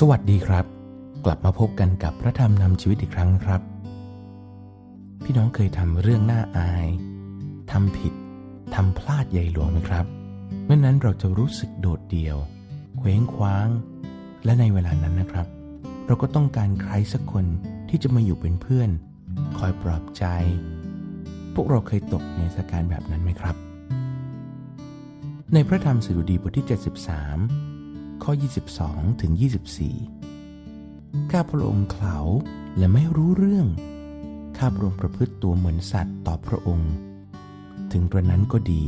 สวัสดีครับ กลับมาพบกันกับพระธรรมนำชีวิตอีกครั้งครับ พี่น้องเคยทำเรื่องน่าอายทำผิดทำพลาดใหญ่หลวงไหมครับเมื่อนั้นเราจะรู้สึกโดดเดี่ยว เคว้งคว้าง และในเวลานั้นนะครับ เราก็ต้องการใครสักคนที่จะมาอยู่เป็นเพื่อน คอยปลอบใจ พวกเราเคยตกในสถานการณ์แบบนั้นไหมครับ ในพระธรรมสดุดีบทที่ 73 ข้อ 22 ถึง 24 ข้าพระองค์เขาและไม่รู้เรื่อง ข้าพระองค์ประพฤติตัวเหมือนสัตว์ต่อพระองค์ ถึงกระนั้นก็ดี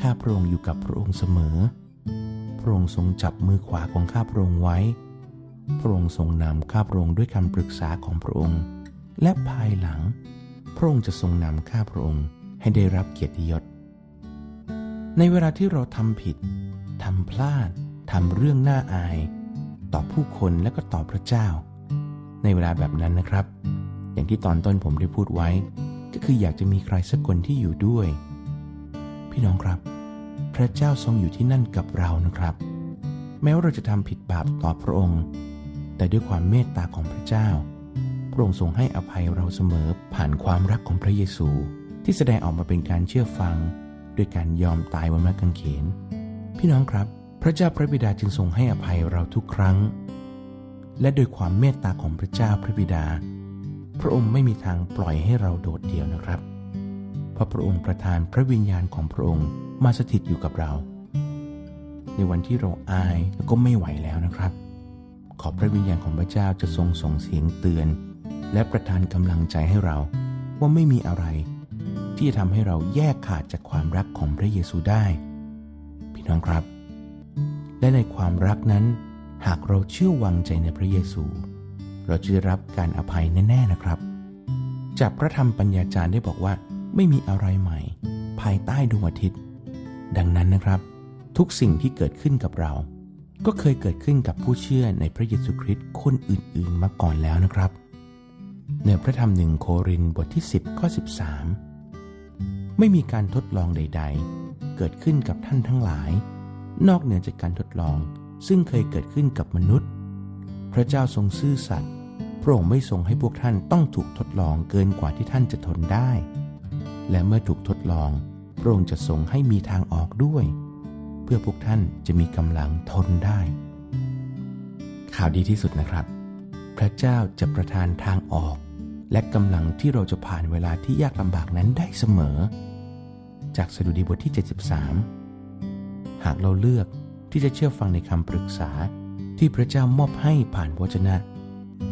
ข้าพระองค์อยู่กับพระองค์เสมอ พระองค์ทรงจับมือขวาของข้าพระองค์ไว้ พระองค์ทรงนำข้าพระองค์ด้วยคำปรึกษาของพระองค์ และภายหลัง พระองค์จะทรงนำข้าพระองค์ให้ได้รับเกียรติยศในเวลาที่เราทำผิด ทำพลาด ทำเรื่องน่าอาย ต่อผู้คนและก็ต่อพระเจ้า ในเวลาแบบนั้นนะครับ อย่างที่ตอนต้นผมได้พูดไว้ ก็คืออยากจะมีใครสักคนที่อยู่ด้วย พี่น้องครับ พระเจ้าทรงอยู่ที่นั่นกับเรานะครับ แม้ว่าเราจะทำผิดบาปต่อพระองค์ แต่ด้วยความเมตตาของพระเจ้า พระองค์ทรงให้อภัยเราเสมอผ่านความรักของพระเยซู ที่แสดงออกมาเป็นการเชื่อฟัง ด้วยการยอมตายบนไม้กางเขนพี่น้องครับ พระเจ้าพระบิดาจึงทรงให้อภัยเราทุกครั้ง และโดยความเมตตาของพระเจ้าพระบิดา พระองค์ไม่มีทางปล่อยให้เราโดดเดี่ยวนะครับ เพราะพระองค์ประทานพระวิญญาณของพระองค์มาสถิตอยู่กับเรา ในวันที่เราอายแล้วก็ไม่ไหวแล้วนะครับ ขอพระวิญญาณของพระเจ้าจะทรงส่งเสียงเตือน และประทานกำลังใจให้เราว่าไม่มีอะไร ที่จะทำให้เราแยกขาดจากความรักของพระเยซูได้ พี่น้องครับ และในความรักนั้น หากเราเชื่อวางใจในพระเยซู เราจะได้รับการอภัยแน่ๆนะครับ จากพระธรรมปัญญาจารย์ได้บอกว่าไม่มีอะไรใหม่ ภายใต้ดวงอาทิตย์ ดังนั้นนะครับ ทุกสิ่งที่เกิดขึ้นกับเรา ก็เคยเกิดขึ้นกับผู้เชื่อในพระเยซูคริสต์คนอื่นๆมาก่อนแล้วนะครับ ในพระธรรมหนึ่งโครินธ์บทที่ 10ข้อ13 ไม่มีการทดลองใด ๆ เกิดขึ้นกับท่านทั้งหลาย นอกเหนือจากการทดลองซึ่งเคยเกิดขึ้นกับมนุษย์ พระเจ้าทรงซื่อสัตย์พระองค์ไม่ทรงให้พวกท่านต้องถูกทดลองเกินกว่าที่ท่านจะทนได้ และเมื่อถูกทดลอง พระองค์จะทรงให้มีทางออกด้วย เพื่อพวกท่านจะมีกำลังทนได้ ข่าวดีที่สุดนะครับ พระเจ้าจะประทานทางออก และกำลังที่เราจะผ่านเวลาที่ยากลำบากนั้นได้เสมอ จากสดุดีบทที่ 73 หากเราเลือกที่จะเชื่อฟังในคำปรึกษาที่พระเจ้ามอบให้ผ่านวจนะ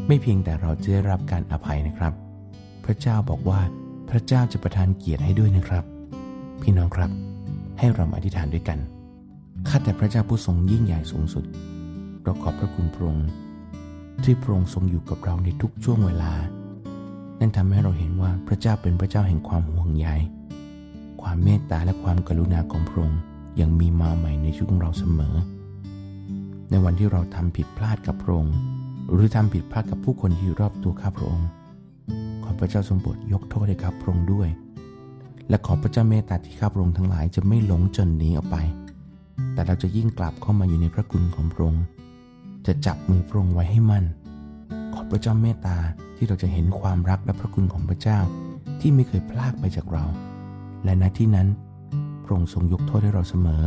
ไม่เพียงแต่เราจะได้รับการอภัยนะครับ พระเจ้าบอกว่าพระเจ้าจะประทานเกียรติให้ด้วยนะครับ พี่น้องครับ ให้เรามาอธิษฐานด้วยกันข้าแต่พระเจ้าผู้ทรงยิ่งใหญ่สูงสุดเราขอบพระคุณพระองค์ที่พระองค์ทรงอยู่กับเราในทุกช่วงเวลา นั่นทำให้เราเห็นว่าพระเจ้าเป็นพระเจ้าแห่งความห่วงใย ความเมตตาและความกรุณาของพระองค์ ยังมีมาใหม่ในชีวิตของเราเสมอ ในวันที่เราทำผิดพลาดกับพระองค์ หรือทำผิดพลาดกับผู้คนที่อยู่รอบตัวข้าพระองค์ ขอพระเจ้าทรงโปรดยกโทษให้ข้าพระองค์ด้วย และขอพระเจ้าเมตตาที่ข้าพระองค์ทั้งหลายจะไม่หลงจนหนีออกไป แต่เราจะยิ่งกลับเข้ามาอยู่ในพระคุณของพระองค์ จะจับมือพระองค์ไว้ให้มั่น ขอพระเจ้าเมตตาที่เราจะเห็นความรักและพระคุณของพระเจ้าที่ไม่เคยพลากไปจากเรา และณที่นั้น ระองค์ทรงยกโทษให้เราเสมอ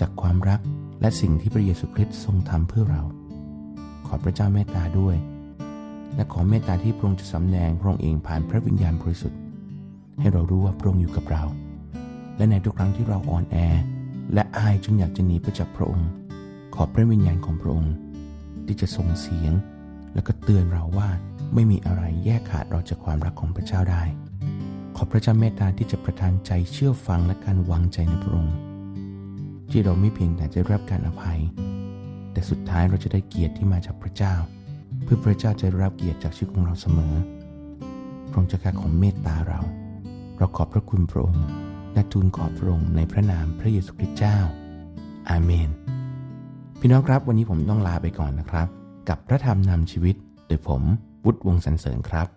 จากความรักและสิ่งที่พระเยซูคริสต์ทรงทำเพื่อเรา ขอพระเจ้าเมตตาด้วย และขอเมตตาที่พระองค์จะสำแดงพระองค์เองผ่านพระวิญญาณบริสุทธิ์ ให้เรารู้ว่าพระองค์อยู่กับเรา และในทุกครั้งที่เราอ่อนแอ และอายจนอยากจะหนีไปจากพระองค์ ขอพระวิญญาณของพระองค์ ที่จะส่งเสียง แล้วก็เตือนเราว่าไม่มีอะไรแยกขาดเราจากความรักของพระเจ้าได้ อพระเจ้าเมตตาที่จะประทานใจเชื่อฟังและการวางใจในพระองค์ ที่เราไม่เพียงแต่จะรับการอภัย แต่สุดท้ายเราจะได้เกียรติที่มาจากพระเจ้า เพื่อพระเจ้าจะรับเกียรติจากชีวิตของเราเสมอ พระองค์จะการของเมตตาเรา เราขอบพระคุณพระองค์ และทูลขอบพระองค์ในพระนามพระเยซูคริสต์เจ้า อาเมน พี่น้องครับวันนี้ผมต้องลาไปก่อนนะครับ กับพระธรรมนำชีวิต โดยผมวุฒิวงศ์สันเสริญครับ